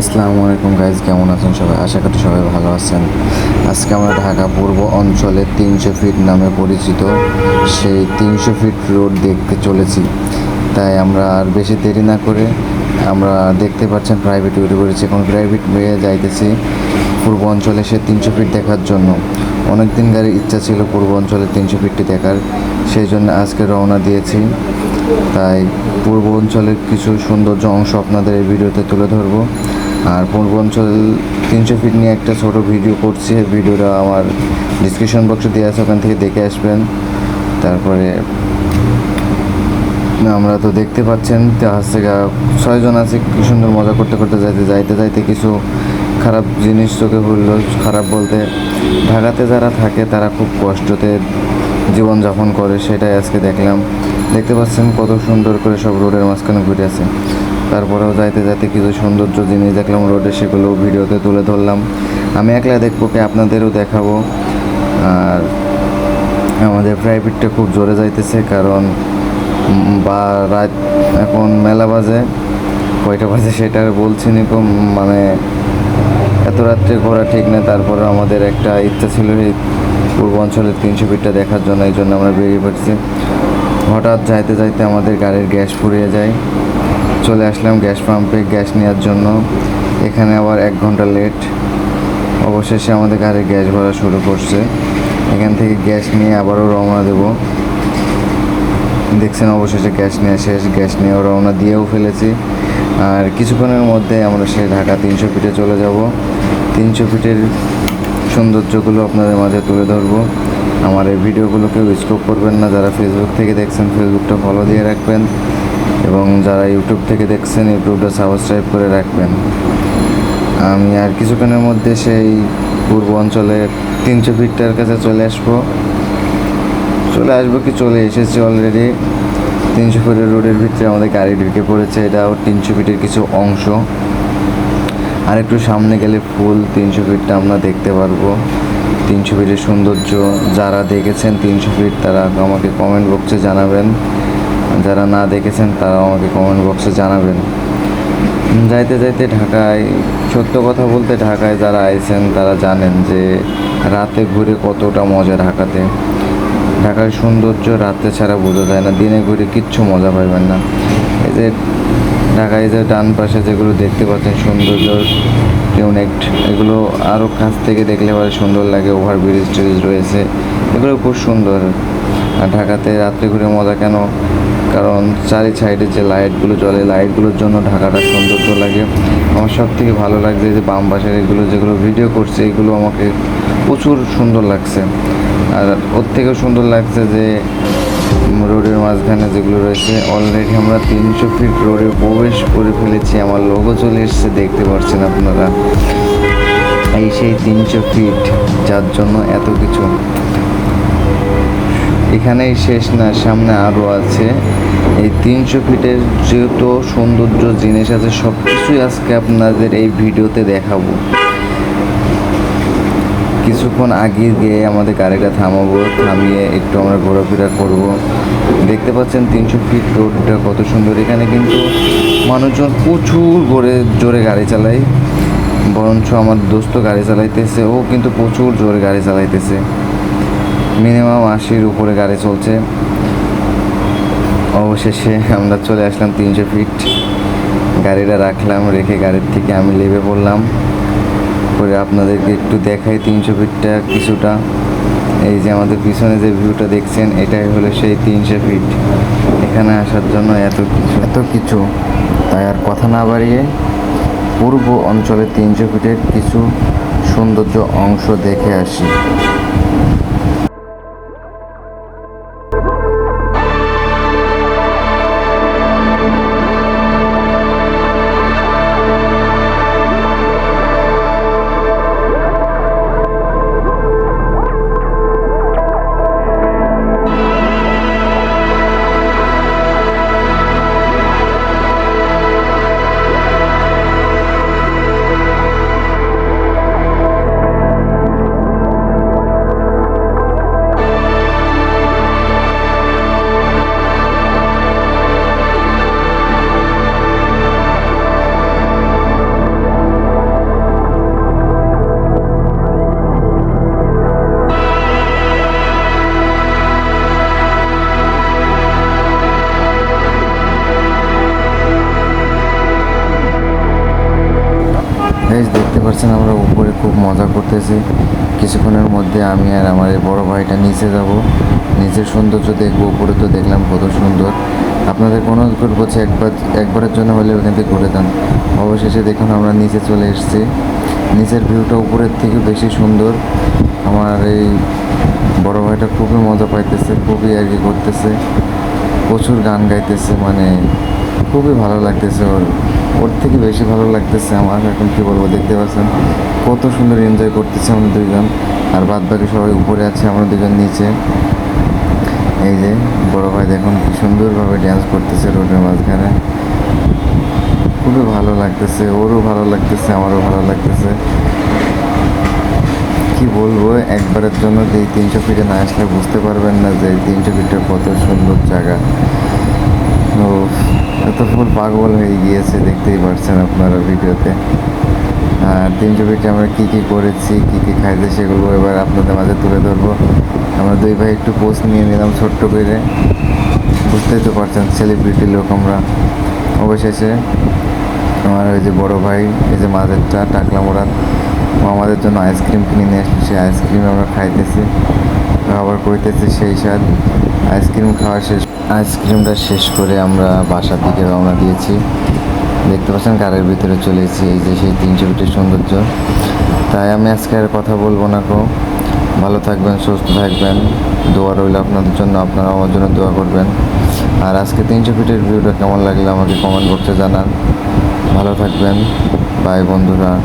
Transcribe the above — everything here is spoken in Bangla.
আসসালামু আলাইকুম গাইজ কেমন আছেন সবাই? আশা করি সবাই ভালো আছেন। আজকে আমরা ঢাকা পূর্ব অঞ্চলে তিনশো ফিট নামে পরিচিত সেই তিনশো ফিট রোড দেখতে চলেছি। তাই আমরা আর বেশি দেরি না করে আমরা দেখতে পাচ্ছেন প্রাইভেট উঠে পড়েছি এখন প্রাইভেট হয়ে যাইতেছি পূর্ব অঞ্চলে সে তিনশো ফিট দেখার জন্য। অনেক দিন গাড়ির ইচ্ছা ছিল পূর্ব অঞ্চলে তিনশো ফিটটি দেখার, সেই জন্য আজকে রওনা দিয়েছি। তাই পূর্ব অঞ্চলের কিছু সৌন্দর্য অংশ আপনাদের এই ভিডিওতে তুলে ধরবো। আর পূর্ব অঞ্চল তিনশো ফিট নিয়ে একটা ছোট ভিডিও করছি। ভিডিওটা আমার ডিসক্রিপশন বক্সে দেওয়া আছে, ওখান থেকে দেখে আসবেন। তারপরে আমরা তো দেখতে পাচ্ছেন হচ্ছে ছয়জন আছে, কি সুন্দর মজা করতে করতে যাইতে যাইতে যাইতে কিছু খারাপ জিনিস চোখে পড়ল, খারাপ বলতে ঢাকাতে যারা থাকে, তারা খুব কষ্টতে জীবনযাপন করে, সেটাই আজকে দেখলাম। দেখতে পাচ্ছেন কত সুন্দর করে সব রোডের মাঝখানে ঘুরে আছে। তারপরেও যাইতে যাইতে কিছু সৌন্দর্য জিনিস দেখলাম, রোডে সেগুলো ভিডিওতে তুলে ধরলাম। আমি একলা দেখব কি আপনাদেরও দেখাবো। আর আমাদের প্রাইভেটটা খুব জোরে যাইতেছে, কারণ বা রাত এখন মেলা বাজে, কয়টা বাজে সেটা বলছি নি মানে এত রাত্রে ঘোরা ঠিক না, তারপরে আমাদের একটা ইচ্ছা ছিল এই পূর্ব অঞ্চলের তিনশো ফিটটা দেখার জন্য, এই জন্য আমরা বেরিয়ে পড়ছি। হঠাৎ যাইতে যাইতে আমাদের গাড়ির গ্যাস ফুরিয়ে যায়। চলে আসলাম গ্যাস পাম্পে, গ্যাস নেওয়ার জন্য। এখানে আবার এক ঘণ্টা লেট অবশেষে আমাদের গাড়ির গ্যাস ভরা শুরু করছে। এখান থেকে গ্যাস নিয়ে আবারও রওনা দেবো। দেখছেন অবশেষে গ্যাস নেওয়া শেষ। গ্যাস নিয়েও রওনা দিয়েও ফেলেছি। আর কিছুক্ষণের মধ্যে আমরা সে ঢাকা তিনশো ফিটে চলে যাব। তিনশো ফিটের সৌন্দর্যগুলো আপনাদের মাঝে তুলে ধরবো। আমার এই ভিডিওগুলো কেউ স্কোপ করবেন না। যারা ফেসবুক থেকে দেখছেন ফেসবুকটা ফলো দিয়ে রাখবেন। এবং যারা ইউটিউব থেকে দেখছেন ইউটিউবটা সাবস্ক্রাইব করে রাখবেন। আমি আর কিছুক্ষণের মধ্যে সেই পূর্ব অঞ্চলের তিনশো ফিটটার কাছে চলে আসব। চলে আসব কি? চলে এসেছি অলরেডি তিনশো ফিটের রোডের ভিতরে আমাদের গাড়ি ঢুকে পড়েছে। এটাও তিনশো ফিটের কিছু অংশ। আর একটু সামনে গেলে ফুল তিনশো ফিটটা আমরা দেখতে পারব। তিনশো ফিটের সৌন্দর্য যারা দেখেছেন তিনশো ফিট, তারা আমাকে কমেন্ট বক্সে জানাবেন। যারা না দেখেছেন তারা আমাকে কমেন্ট বক্সে জানাবেন। যাইতে যাইতে ঢাকায়, সত্য কথা বলতে ঢাকায় যারা আইছেন, তারা জানেন যে রাতে ঘুরে কতটা মজা ঢাকাতে। ঢাকার সৌন্দর্য রাতে ছাড়া বোঝা যায় না, দিনে ঘুরে কিচ্ছু মজা পাইবেন না। এই যে ঢাকায় যে ডান পাশে যেগুলো দেখতে পাচ্ছেন, সৌন্দর্য ইউনিট এগুলো আরও কাছ থেকে দেখলে পরে সুন্দর লাগে ওভার ব্রিজ ট্রিজ রয়েছে, এগুলো খুব সুন্দর। আর ঢাকাতে রাত্রে ঘুরে মজা কেন? কারণ চারি সাইডে যে লাইটগুলো জ্বলে, লাইটগুলোর জন্য ঢাকাটা সৌন্দর্য লাগে। আমার সব থেকে ভালো লাগছে যে বাম পাশের এগুলো যেগুলো ভিডিও করছে, এগুলো আমাকে প্রচুর সুন্দর লাগছে। আর ওর থেকেও সুন্দর লাগছে যে রোডের মাঝখানে যেগুলো রয়েছে অলরেডি আমরা তিনশো ফিট রোডে প্রবেশ করে ফেলেছি। আমার লোগো চলে এসছে, দেখতে পাচ্ছেন আপনারা। এই সেই তিনশো ফিট যার জন্য এত কিছু। এখানেই শেষ না, সামনে আরও আছে। এই তিনশো ফিটের যত সৌন্দর্য জিনিস আছে সব কিছুই আজকে আপনাদের এই ভিডিওতে দেখাবো। কিছুক্ষণ আগে গিয়ে আমাদের গাড়িটা থামাবো, থামিয়ে একটু আমরা ঘোরাফেরা করব। দেখতে পাচ্ছেন তিনশো ফিট রোডটা কত সুন্দর। এখানে কিন্তু মানুষজন প্রচুর করে জোরে গাড়ি চালায়, বরঞ্চ আমার দোস্ত গাড়ি চালাইতেছে, ও কিন্তু প্রচুর জোরে গাড়ি চালাইতেছে। মিনিমাম আশির উপরে গাড়ি চলছে। অবশেষে আমরা চলে আসলাম তিনশো ফিট। গাড়িটা রাখলাম, রেখে গাড়ির থেকে আমি লেবে পড়লাম। করে আপনাদেরকে একটু দেখাই তিনশো ফিটটা কিছুটা। এই যে আমাদের পিছনে যে ভিউটা দেখছেন, এটাই হলো সেই তিনশো ফিট। এখানে আসার জন্য এত কিছু এত কিছু। তাই আর কথা না বাড়িয়ে পূর্ব অঞ্চলে তিনশো ফিটের কিছু সৌন্দর্য অংশ দেখে আসি। পারছেন, আমরা উপরে খুব মজা করতেছি। কিছুক্ষণের মধ্যে আমি আর আমার এই বড় ভাইটা নিচে যাব। নিচের সৌন্দর্য দেখব, উপরে তো দেখলাম কত সুন্দর। আপনাদের কোনো যে একবার, একবারের জন্য হলে ওখান থেকে ঘুরে যান। অবশেষে দেখুন আমরা নিচে চলে এসেছি। নিচের ভিউটা উপরের থেকে বেশি সুন্দর। আমার এই বড় ভাইটা খুবই মজা পাইতেছে, খুবই আর কি করতেছে। প্রচুর গান গাইতেছে মানে খুবই ভালো লাগতেছে ওর। ওর থেকে বেশি ভালো লাগতেছে আমার, এখন কি বলব, দেখতে পাচ্ছেন কত সুন্দর এনজয় করতেছে আমরা দুইজন। আর বাদ বাকি সবাই উপরে আছে, আমরা দুজন নিচে। এই যে, বড় ভাই দেখুন কি সুন্দরভাবে ড্যান্স করতেছে রোডের মাঝখানে। খুবই ভালো লাগতেছে, ওরও ভালো লাগতেছে, আমারও ভালো লাগতেছে। কি বলব, একবারের জন্য যে তিনশো ফিটে না আসলে বুঝতে পারবেন না যে তিনশো ফিটটা কত সুন্দর জায়গা। এত ফুল পাগল হয়ে গিয়েছে, দেখতেই পারছেন আপনারা ভিডিওতে। আর তিনশো ফিটে আমরা কী কী করেছি, কী কী খাইতে সেগুলো এবার আপনাদের মাঝে তুলে ধরবো। আমরা দুই ভাই একটু পোস্ট নিয়ে নিলাম ছোট্ট করে। বুঝতেই তো পারছেন সেলিব্রিটি লোক আমরা। অবশেষে আমার ওই যে বড় ভাই, এই যে মাঝেরটা টাকলা মোড়ার আমাদের জন্য আইসক্রিম কিনে নিয়ে আসলো সেই আইসক্রিম আমরা খাইতেছি আবার কইতেছি সেই স্বাদ। আইসক্রিম খাওয়া শেষ আইসক্রিমটা শেষ করে আমরা বাসার দিকে রওনা দিয়েছি। দেখতে পাচ্ছেন কারের ভিতরে চলে এসেছি, এই যে সেই তিনশো ফিটের সৌন্দর্য। তাই আমি আজকে আর কথা বলব না কো। ভালো থাকবেন, সুস্থ থাকবেন। দোয়া রইল আপনাদের জন্য, আপনারা আমার জন্য দোয়া করবেন। আর আজকে তিনশো ফিটের ভিউটা কেমন লাগল আমাকে কমেন্ট করতে জানান। ভালো থাকবেন। বাই বন্ধুরা।